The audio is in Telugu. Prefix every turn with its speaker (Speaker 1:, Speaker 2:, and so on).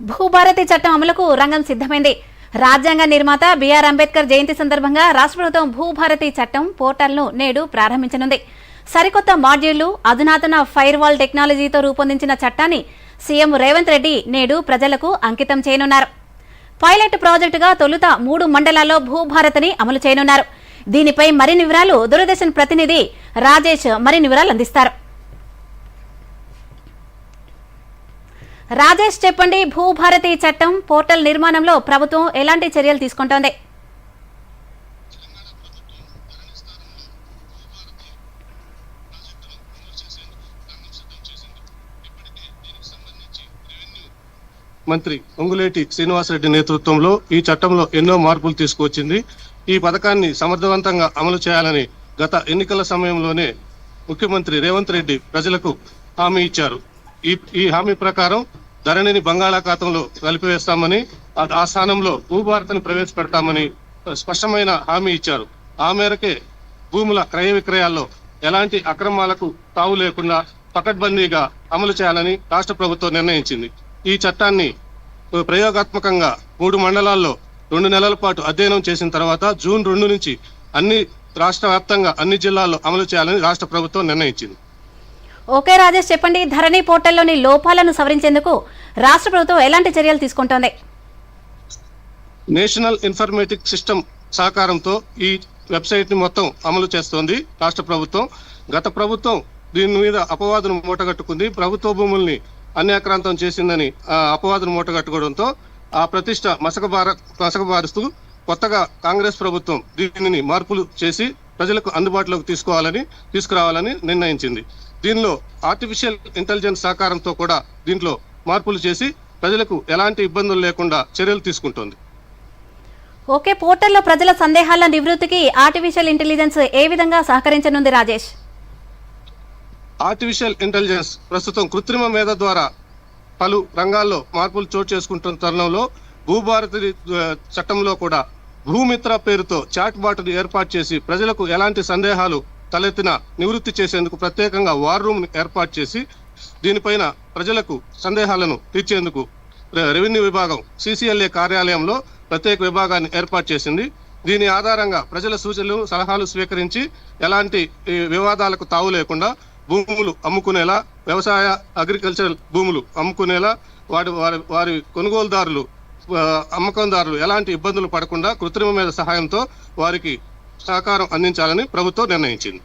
Speaker 1: భూభారతి చట్టం అమలుకు రంగం సిద్ధమైంది. రాజ్యాంగ నిర్మాత బిఆర్ అంబేద్కర్ జయంతి సందర్భంగా రాష్ట్ర ప్రభుత్వం భూభారతి చట్టం పోర్టల్ను నేడు ప్రారంభించనుంది. సరికొత్త మాడ్యూళ్ళు అధునాతన ఫైర్వాల్ టెక్నాలజీతో రూపొందించిన చట్టాన్ని సీఎం రేవంత్ రెడ్డి నేడు ప్రజలకు అంకితం చేయనున్నారు. పైలట్ ప్రాజెక్టుగా తొలుత మూడు మండలాల్లో భూభారతిని అమలు చేయనున్నారు. దీనిపై మరిన్ని వివరాలు దూరదర్శన్ ప్రతినిధి రాజేష్ మరిన్ని వివరాలు అందిస్తారు. రాజేష్ చెప్పండి భూభారతి చట్టం పోర్టల్ నిర్మాణంలో ప్రభుత్వం ఎలాంటి చర్యలు తీసుకుంటోంది?
Speaker 2: మంత్రి ఉంగులేటి శ్రీనివాసరెడ్డి నేతృత్వంలో ఈ చట్టంలో ఎన్నో మార్పులు తీసుకువచ్చింది. ఈ పథకాన్ని సమర్థవంతంగా అమలు చేయాలని గత ఎన్నికల సమయంలోనే ముఖ్యమంత్రి రేవంత్ రెడ్డి ప్రజలకు హామీ ఇచ్చారు. ఈ ఈ హామీ ప్రకారం ధరణిని బంగాళాఖాతంలో కలిపివేస్తామని ఆ- స్థానంలో భూభారతని ప్రవేశపెడతామని స్పష్టమైన హామీ ఇచ్చారు. ఆ మేరకే భూముల క్రయ విక్రయాల్లో ఎలాంటి అక్రమాలకు తావు లేకుండా పకడ్బందీగా అమలు చేయాలని రాష్ట్ర ప్రభుత్వం నిర్ణయించింది. ఈ చట్టాన్ని ప్రయోగాత్మకంగా మూడు మండలాల్లో రెండు నెలల పాటు అధ్యయనం చేసిన తర్వాత జూన్ రెండు నుంచి అన్ని రాష్ట్ర వ్యాప్తంగా అన్ని జిల్లాల్లో అమలు చేయాలని రాష్ట్ర ప్రభుత్వం నిర్ణయించింది.
Speaker 1: ఓకే రాజేష్ చెప్పండి. ధరణి పోర్టల్లోని లోపాలను సవరించేందుకు రాష్ట్ర ప్రభుత్వం ఎలాంటి చర్యలు తీసుకుంటోంది?
Speaker 2: నేషనల్ ఇన్ఫర్మేటిక్ సిస్టమ్ సహకారంతో ఈ వెబ్సైట్ని మొత్తం అమలు చేస్తోంది రాష్ట్ర ప్రభుత్వం. గత ప్రభుత్వం దీని మీద అపవాదును మూటగట్టుకుంది. ప్రభుత్వ భూముల్ని అన్యాక్రాంతం చేసిందని ఆ అపవాదును మూటగట్టుకోవడంతో ఆ ప్రతిష్ట మసకబార మసకబారుస్తూ కొత్తగా కాంగ్రెస్ ప్రభుత్వం దీనిని మార్పులు చేసి ప్రజలకు అందుబాటులోకి తీసుకోవాలని తీసుకురావాలని నిర్ణయించింది. దీనిలో ఆర్టిఫిషియల్ ఇంటెలిజెన్స్ సహకారంతో కూడా దీంట్లో మార్పులు చేసి ప్రజలకు ఎలాంటి ఇబ్బందులు లేకుండా చర్యలు తీసుకుంటోంది.
Speaker 1: ఓకే పోర్టల్లో ప్రజల సందేహాల నివృత్తికి ఆర్టిఫిషియల్ ఇంటెలిజెన్స్ ఏ విధంగా సహకరించనుంది రాజేష్?
Speaker 2: ఆర్టిఫిషియల్ ఇంటెలిజెన్స్ ప్రస్తుతం కృత్రిమ మేధ ద్వారా పలు రంగాల్లో మార్పులు చోటు చేసుకుంటున్న తరుణంలో భూభారతి చట్టంలో కూడా భూమిత్ర పేరుతో చాట్ బాట్ను ఏర్పాటు చేసి ప్రజలకు ఎలాంటి సందేహాలు తలెత్తిన నివృత్తి చేసేందుకు ప్రత్యేకంగా వార్ రూమ్ ఏర్పాటు చేసి దీనిపైన ప్రజలకు సందేహాలను తీర్చేందుకు రెవెన్యూ విభాగం సిసిఎల్ఏ కార్యాలయంలో ప్రత్యేక విభాగాన్ని ఏర్పాటు చేసింది. దీని ఆధారంగా ప్రజల సూచనలు సలహాలు స్వీకరించి ఎలాంటి వివాదాలకు తావు లేకుండా భూములు అమ్ముకునేలా వ్యవసాయ అగ్రికల్చరల్ భూములు అమ్ముకునేలా వారి వారి వారి కొనుగోలుదారులు అమ్మకందారులు ఎలాంటి ఇబ్బందులు పడకుండా కృత్రిమ మీద సహాయంతో వారికి సహకారం అందించాలని ప్రభుత్వం నిర్ణయించింది.